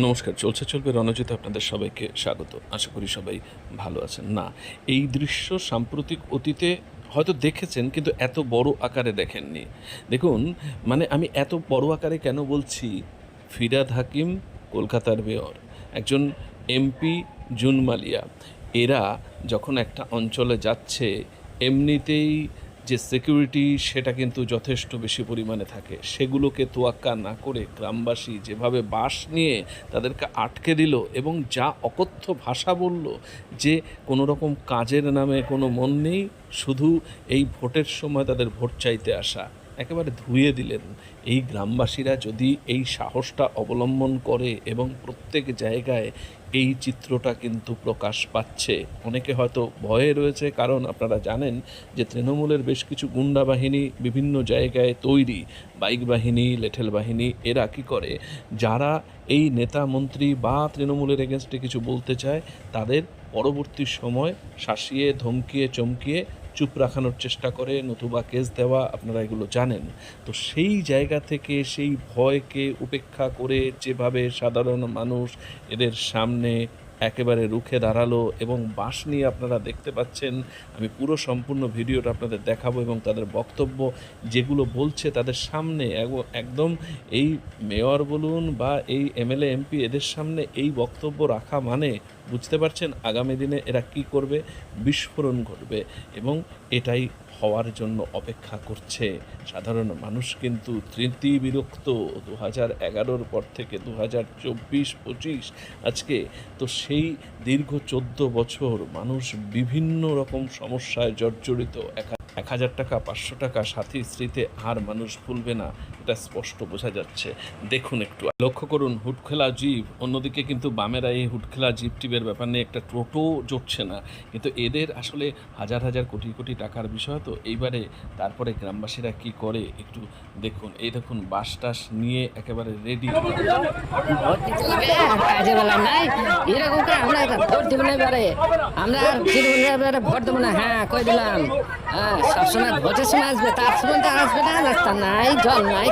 নমস্কার, চলছে চলবে রণজিৎ, আপনাদের সবাইকে স্বাগত। আশা করি সবাই ভালো আছেন। না, এই দৃশ্য সাম্প্রতিক অতীতে হয়তো দেখেছেন, কিন্তু এত বড় আকারে দেখেননি। দেখুন মানে আমি এত বড় আকারে কেন বলছি? ফিরাদ হাকিম, কলকাতার মেয়র। একজন এমপি জুন মালিয়া এরা যখন একটা অঞ্চলে যাচ্ছে, এমনিতেই যে সিকিউরিটি সেটা কিন্তু যথেষ্ট বেশি পরিমাণে থাকে। সেগুলোকে তোয়াক্কা না করে গ্রামবাসী যেভাবে বাস নিয়ে তাদেরকে আটকে দিল এবং যা অকথ্য ভাষা বলল যে কোনো রকম কাজের নামে কোনো মন নেই, শুধু এই ভোটের সময় তাদের ভোট চাইতে আসা। একেবারে ধুয়ে দিলেন। এই গ্রামবাসীরা যদি এই সাহসটা অবলম্বন করে এবং প্রত্যেক জায়গায় এই চিত্রটা কিন্তু প্রকাশ পাচ্ছে। অনেকে হয়তো ভয়ে রয়েছে, কারণ আপনারা জানেন যে তৃণমূলের বেশ কিছু গুন্ডা বাহিনী বিভিন্ন জায়গায় তৈরি। বাইক বাহিনী, লেঠেল বাহিনী, এরা কী করে? যারা এই নেতা, মন্ত্রী বা তৃণমূলের এগেনস্টে কিছু বলতে চায়, তাদের পরবর্তী সময় শাসিয়ে, ধমকিয়ে, চমকিয়ে চুপ রাখানোর চেষ্টা করে, নতুবা কেস দেওয়া, আপনারা এগুলো জানেন। তো সেই জায়গা থেকে সেই ভয়কে উপেক্ষা করে যেভাবে সাধারণ মানুষ এদের সামনে একেবারে রুখে দাঁড়াল এবং বাঁশ নিয়ে আপনারা দেখতে পাচ্ছেন, আমি পুরো সম্পূর্ণ ভিডিওটা আপনাদের দেখাবো এবং তাদের বক্তব্য, যেগুলো বলছে তাদের সামনে একদম এই মেয়র বলুন বা এই এমএলএ, এমপি, এদের সামনে এই বক্তব্য রাখা মানে বুঝতে পারছেন আগামী দিনে এরা কি করবে? বিস্ফোরণ ঘটবে এবং এটাই হওয়ার জন্য অপেক্ষা করছে। সাধারণ মানুষ কিন্তু তৃতি বিরক্ত দু হাজার এগারোর পর থেকে দু হাজার চব্বিশ, পঁচিশ, আজকে। তো সেই দীর্ঘ চোদ্দ বছর মানুষ বিভিন্ন রকম সমস্যায় জর্জরিত। এক হাজার টাকা, পাঁচশো টাকা সাথী স্মৃতিতে আর মানুষ ভুলবে না। এটা স্পষ্ট বোঝা যাচ্ছে। দেখুন একটু। লক্ষ্য করুন হুটখেলা জীব অন্যদিকে কিন্তু বামেরা এই হুটখেলা জীব টিপের ব্যাপার নিয়ে একটা টোটো জুটছে না। কিন্তু এদের আসলে হাজার হাজার কোটি কোটি টাকার বিষয় তো। এইবারে তারপরে গ্রামবাসীরা কি করে একটু দেখুন। এই দেখুন, বাস টাস নিয়ে একেবারে রেডি আমরা হ্যাঁ কই দিলাম? হ্যাঁ সবসময় ভোটের সময় আসবে, তার সময় তো আসবে না, রাস্তা নাই, জল নাই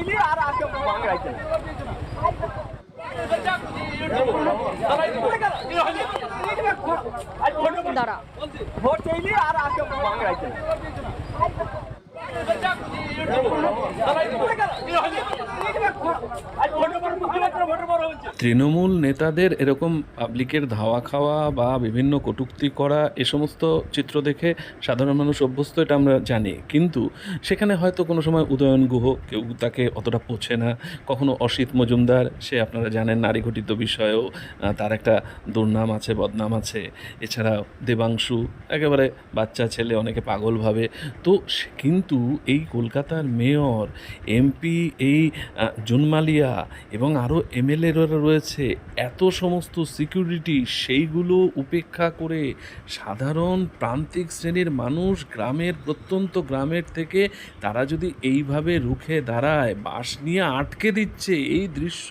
চাইলে আর আজকে বাংলায় চাই ভোট চাইলি আর আজকে বাংলায় তৃণমূল নেতাদের এরকম পাবলিকের ধাওয়া খাওয়া বা বিভিন্ন কটূক্তি করা এ সমস্ত চিত্র দেখে সাধারণ মানুষ অভ্যস্ত, এটা আমরা জানি। কিন্তু সেখানে হয়তো কোনো সময় উদয়ন গুহ কেউ তাকে অতটা পোছে না। কখনো অসিত মজুমদার, সে আপনারা জানেন নারী ঘটিত বিষয়েও তার একটা দুর্নাম আছে, বদনাম আছে। এছাড়া দেবাংশু, একেবারে বাচ্চা ছেলে, অনেকে পাগল ভাবে। তো কিন্তু এই কলকাতার মেয়র, এমপি এই জুনমালিয়া এবং আরও এমএলএ অফিসাররা রয়েছে এত সমস্ত সিকিউরিটি সেইগুলো উপেক্ষা করে সাধারণ প্রান্তিক শ্রেণির মানুষ গ্রামের, প্রত্যন্ত গ্রামের থেকে তারা যদি এইভাবে রুখে দাঁড়ায় বাস নিয়ে আটকে দিচ্ছে, এই দৃশ্য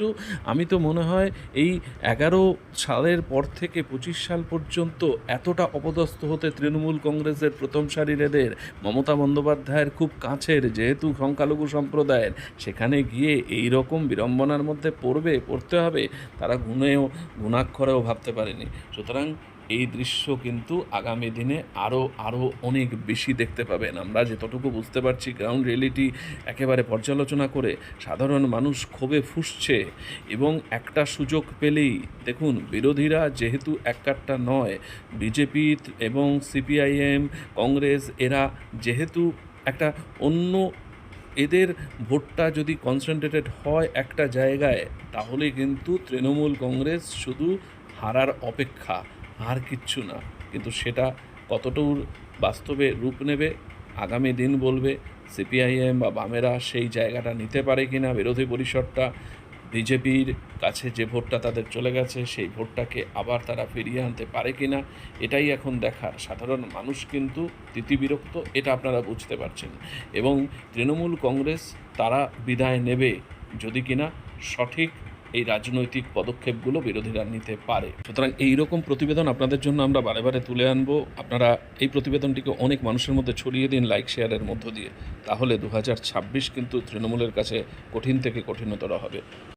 আমি তো মনে হয় এই এগারো সালের পর থেকে পঁচিশ সাল পর্যন্ত এতটা অপদস্থ হতে তৃণমূল কংগ্রেসের প্রথম সারির এদের, মমতা বন্দ্যোপাধ্যায়ের খুব কাছের যেহেতু সংখ্যালঘু সম্প্রদায়ের, সেখানে গিয়ে এই রকম বিড়ম্বনার মধ্যে পড়বে, পড়তে হবে। তারা গুণেও গুণাক্ষরেও ভাবতে পারেনি। সুতরাং এই দৃশ্য কিন্তু আগামী দিনে আরও আরও অনেক বেশি দেখতে পাবেন। আমরা যতটুকু বুঝতে পারছি গ্রাউন্ড রিয়েলিটি একেবারে পর্যালোচনা করে সাধারণ মানুষ ক্ষোভে ফুসছে এবং একটা সুযোগ পেলেই, দেখুন, বিরোধীরা যেহেতু এককাট্টা নয় বিজেপি এবং সিপিআইএম কংগ্রেস, এরা যেহেতু একটা অন্য এদের ভোটটা যদি কনসেন্ট্রেটেড হয় একটা জায়গায়, তাহলে কিন্তু তৃণমূল কংগ্রেস শুধু হারার অপেক্ষা, আর কিচ্ছু না। কিন্তু সেটা কতটুকু বাস্তবে রূপ নেবে, আগামী দিন বলবে, সিপিআইএম বা বামেরা সেই জায়গাটা নিতে পারে কিনা, বিরোধী পরিষদটা, বিজেপির কাছে যে ভোটটা তাদের চলে গেছে, সেই ভোটটাকে আবার তারা ফিরিয়ে আনতে পারে কিনা, এটাই এখন দেখার। সাধারণ মানুষ কিন্তু তিতিবিরক্ত এটা আপনারা বুঝতে পারছেন। এবং তৃণমূল কংগ্রেস তারা বিদায় নেবে যদি কিনা সঠিক এই রাজনৈতিক পদক্ষেপগুলো বিরোধীরা নিতে পারে। সুতরাং এই রকম প্রতিবেদন আপনাদের জন্য আমরা বারে বারে তুলে আনব। আপনারা এই প্রতিবেদনটিকে অনেক মানুষের মধ্যে ছড়িয়ে দিন লাইক শেয়ারের মধ্য দিয়ে। তাহলে দু হাজার ছাব্বিশ কিন্তু তৃণমূলের কাছে কঠিন থেকে কঠিনতর হবে।